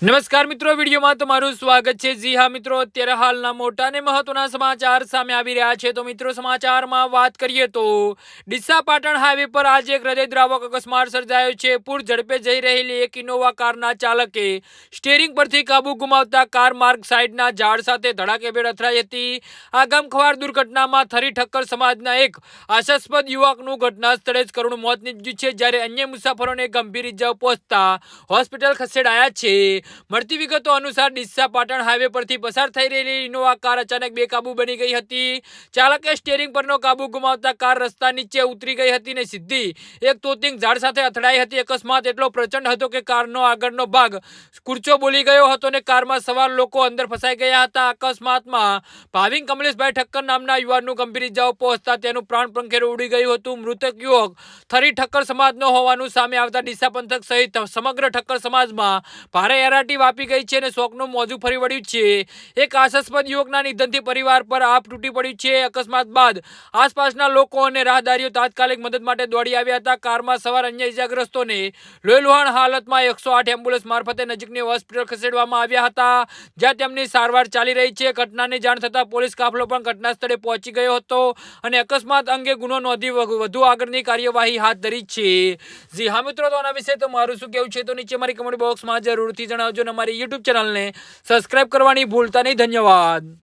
નમસ્કાર મિત્રો, વિડીયોમાં તમારું સ્વાગત છે. જી હા મિત્રો, અત્યારે હાલના મોટા અને મહત્વના સમાચાર સામે આવી રહ્યા છે. તો મિત્રો, સમાચારમાં વાત કરીએ તો ડીસા પાટણ હાઈવે પર આજે એક હૃદયદ્રાવક અકસ્માત સર્જાયો છે. પૂર ઝડપે જઈ રહેલી એક ઇનોવા કારના ચાલકે સ્ટેરિંગ પરથી કાબુ ગુમાવતા કાર માર્ગ સાઈડના ઝાડ સાથે ધડાકેભેર અથડાઈ હતી. આ ગમખ્વાર દુર્ઘટનામાં થરી ઠક્કર સમાજના એક આશાસ્પદ યુવકનું ઘટના સ્થળે જ કરુણ મોત નીપજ્યું છે. જ્યારે અન્ય મુસાફરોને ગંભીર ઇજાઓ પહોંચતા હોસ્પિટલ ખસેડાયા છે. મળતી વિગતો અનુસાર ડીસા પાટણ હાઈવે પરથી પસાર થઈ રહેલી ઇનોવા કાર અચાનક બેકાબુ બની ગઈ હતી. ચાલકે સ્ટેરિંગ પરનો કાબુ ગુમાવતા કાર રસ્તા નીચે ઉતરી ગઈ હતી ને સીધી એક તોતિંગ ઝાડ સાથે અથડાઈ હતી. અકસ્માત એટલો પ્રચંડ હતો કે કારનો આગળનો ભાગ કુર્ચો બોલી ગયો હતો ને કારમાં સવાર લોકો અંદર ફસાઈ ગયા હતા. અકસ્માતમાં ભાવિન કમલેશભાઈ ઠક્કર નામના યુવાનનું ગંભીર ઇજાઓ પહોંચતા તેનું પ્રાણ પંખેરું ઉડી ગયું હતું. મૃતક યુવક થરી ઠક્કર સમાજનો હોવાનું સામે આવતા ડીસા પંથક સહિત સમગ્ર ઠક્કર સમાજમાં ભારે એરાટી વાપી ગઈ છે અને શોકનું મોજું ફરી વળ્યું છે. એક આશાસ્પદ યુવકના નિધનથી પરિવાર પર આપ તૂટી પડ્યું છે. અકસ્માત બાદ આસપાસના લોકો અને રાહદારીઓ તાત્કાલિક મદદ માટે દોડી આવ્યા હતા. કારમાં સવાર અન્ય ઇજાગ્રસ્તોને લોહીલુહાણ હાલતમાં એકસો આઠ એમ્બ્યુલન્સ મારફતે નજીકની હોસ્પિટલ ખસેડવામાં આવ્યા હતા, જ્યાં તેમની સારવાર ચાલી રહી છે. ઘટનાની જાણ થતાં પોલીસ કાફલો પણ ઘટના સ્થળે પહોંચી ગયો હતો અને અકસ્માત અંગે ગુનો નોંધી વધુ આગળની કાર્યવાહી હાથ ધરી છે. જી હા મિત્રો, તો આના વિશે તો મારું શું કેવું છે તો નીચે મારી કમેન્ટ બોક્સમાં જરૂરથી જણાવજો અને અમારી યુટ્યુબ ચેનલને સબસ્ક્રાઇબ કરવાની ભૂલતા નહીં. ધન્યવાદ.